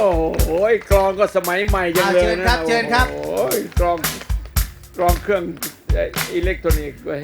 อ้โหกลองก็สมัยใหม่จังเลยนะอ่าเชิญครับ โอ้ยกลองกลองเครื่องเอ่ออิเล็กทรอนิกส์ด้วย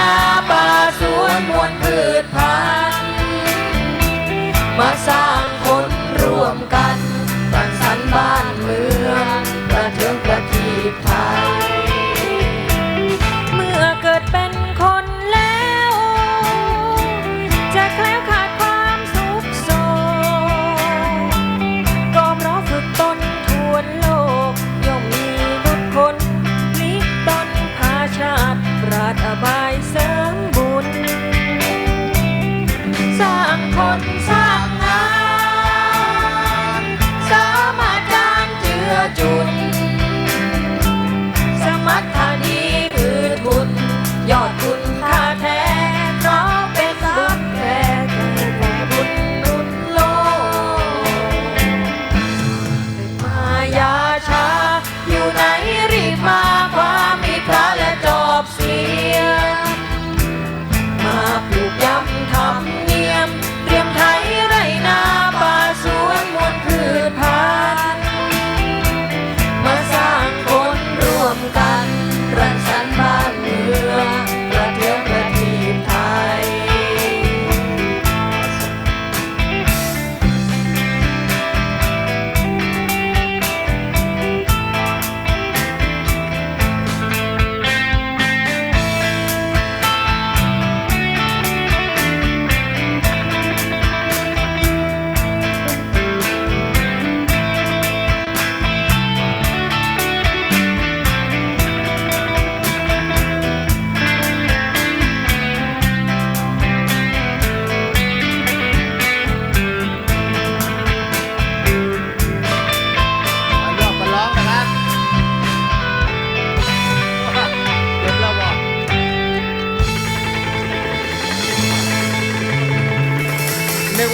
นาป่าสวนมวลพืชพันธุ์มาสร้างคนร่วมกันสร้างสรรค์บ้านเมืองประเทิงประทีปไทย เมื่อเกิดเป็นคนแล้ว จะแคล้วขาดความสุขโศกก็เพราะฝึกตนทวนโลกย่อมมีบุญคนพลิกตนพาชาติปราดอบาย เ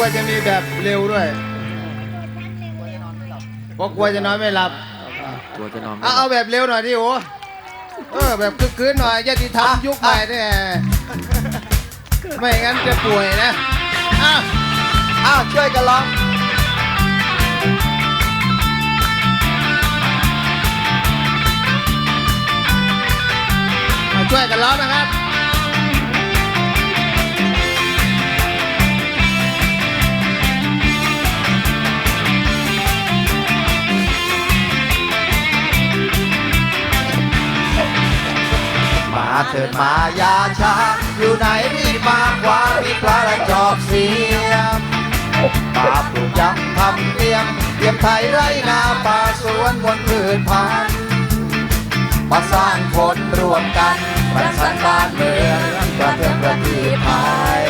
นึกว่าจะมีแบบเร็วด้วยเพราะกลัวจะนอนไม่หลับตัวจะนอนไม่เอาเอาแบบเร็วหน่อยดิโอ้เออแบบคึกคืนหน่อยญาติธรรมยุคใหม่เนี่ยไม่งั้นจะป่วยนะอ้าวอ้าวช่วยกันร้องมาช่วยกันร้องนะครับ เถิดมาอย่าช้าอยู่ไหนรีบมาคว้ามีดพระและจอบเสียมมาปลูกย้ำทำเนียมเตรียมไถไรนาป่าสวนบนพืชพันธุ์มาสร้างผลรวมกันรังสรรค์บ้านเมืองประเทศประเทศไทย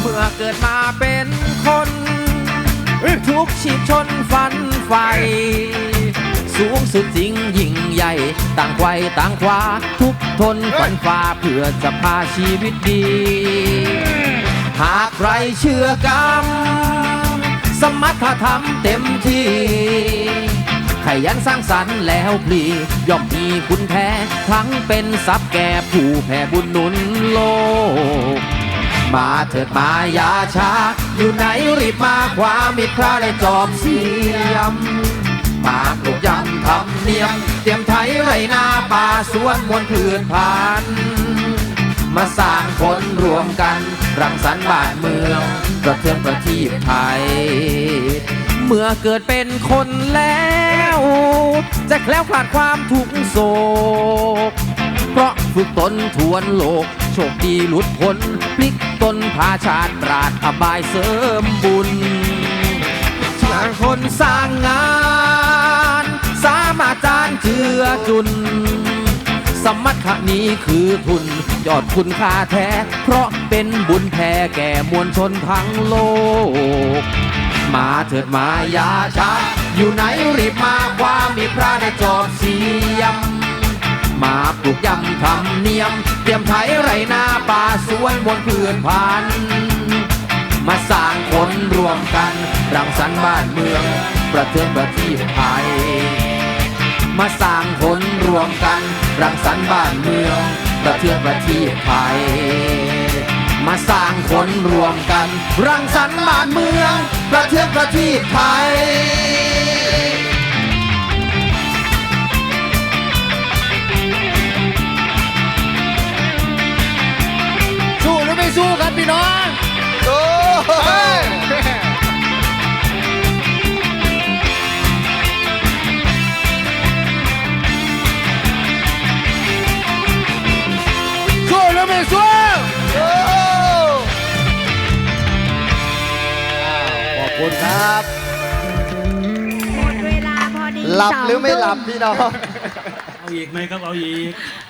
เมื่อเกิดมาเป็นคน ทุกชีพชนฟันไฟ สูงสุดจริงยิ่งใหญ่ ต่างไขวต่างขวาทุกทนฝันฝ่าเพื่อจะพาชีวิตดี หากใครเชื่อกรรม สมรรถธรรมเต็มที่ขยันสร้างสรรค์แล้วพลีย่อมมีคุณแท้ ทั้งเป็นทรัพย์แก่ผู้แผ่บุญหนุนโลก มาเถิดมาอย่าช้า อยู่ไหนรีบมาความมิตรพระได้จอมเสียม มาปลูกยำทำเนียม เตรียมไถไรนาป่าสวนมวลพืชพันธุ์มาสร้างผลรวมกัน รังสรรค์บ้านเมืองประเทืองประทีปไทย เมื่อเกิดเป็นคนแล้ว จะแคล้วคลาดความทุกข์โศก เพราะฝึกตนทวนโลก โชคดีหลุดพ้นพลิกตนพาชาติปราดอบายเสริมบุญสร้างคนสร้างงาน จานเจือจุน สมรรนี้คือทุน ยอดคุณค่าแท้ เพราะเป็นบุญแผ่แก่มวลชนทั้งโลก มาเถิดมายาชาอยู่ไหนรีบมาความมีพระได้จอบเสียม มาปลูกยำทำเนียม เตรียมไถไรนาป่าสวนบนพืชพันมาสร้างคนรวมกัน รังสรรค์บ้านเมือง ประเทืองประเทีปไทย มาสร้างคนรวมกัน รังสรรค์บ้านเมืองประเทืองประเทีปไทย มาสร้างคนรวมกัน รังสรรค์บ้านเมือง ประเทืองประทีปไทยสู้หรือไม่สู้ครับพี่น้องสู้ หลับหรือไม่หลับพี่น้อง เอาอีกไหมครับเอาอีก